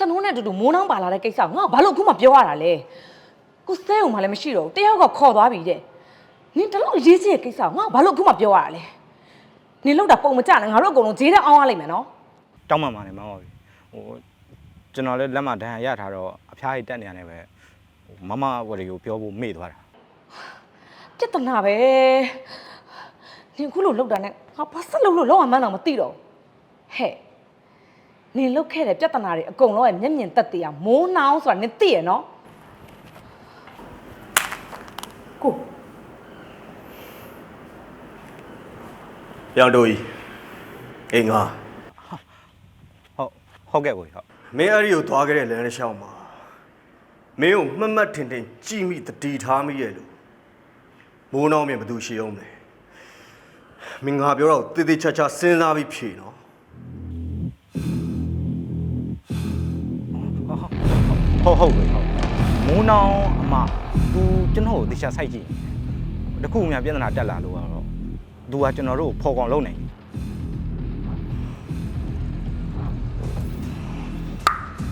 စနိုးနဲ့အတူတူမိုးနှောင်းပါလာတဲ့ကိစ္စကိုငါဘာလို့အခုမှပြောရတာလဲကိုစဲုံမှလည်းမရှိတော့ဘူးတယောက်ကခေါ်သွားပြီတဲ့နင်တလို့ရေးချင်တဲ့ကိစ္စကိုငါဘာလို့အခုမှပြောရတာလဲနင်လောက်တာပုံမကြနဲ့ငါတို့အကုန်လုံးဂျေးတဲ့အောင်းရလိမ့်မယ်နော်တောင်းမှန်ပါတယ်မောင်ပါပြီဟိုကျွန်တော်လည်းလက်မဒဏ်ရာရထားတော့အဖျားကြီးတက်နေရတယ်ပဲဟိုမမဝရီကိုပြောဖို့မေ့သွားတာပြဿနာပဲနင်အခုလို့လောက်တာနဲ့ငါဘာဆက်လို့လို့လောက်အောင်မှန်းတော့မသိတော့ဘူးဟဲ့ နင်လောက်ခဲ့တဲ့ပြဿနာတွေအကုန်လုံးရဲ့မျက်မြင်သက်သေကမိုးနှောင်းဆိုတာနင်သိရနော်ကိုပြောင်းတို့ကြီးအေးငါဟုတ်ဟုတ်ကဲ့ကိုကြီးဟုတ်မင်းအဲ့ဒီကိုသွားခဲ့တဲ့လမ်းတစ်လျှောက်မှာမင်းကိုမှတ်မှတ်ထင်ထင်ကြည်မိတတိထားမိရဲ့လို့မိုးနှောင်းမြင်ဘသူရှိအောင်လဲမင်းငါပြောတော့တေးသေးချာချာစဉ်းစားပြီးဖြေနော် ဟုတ်ဟုတ်ကိုကြီးဟုတ်မိုးနောင်အမ तू ကျွန်တော်ကိုတေချာစိုက်ကြည့်တခုမှပြဿနာတက်လာလို့ကတော့ तू ကကျွန်တော်တို့ကိုဖော်ကောင်လုပ်နေ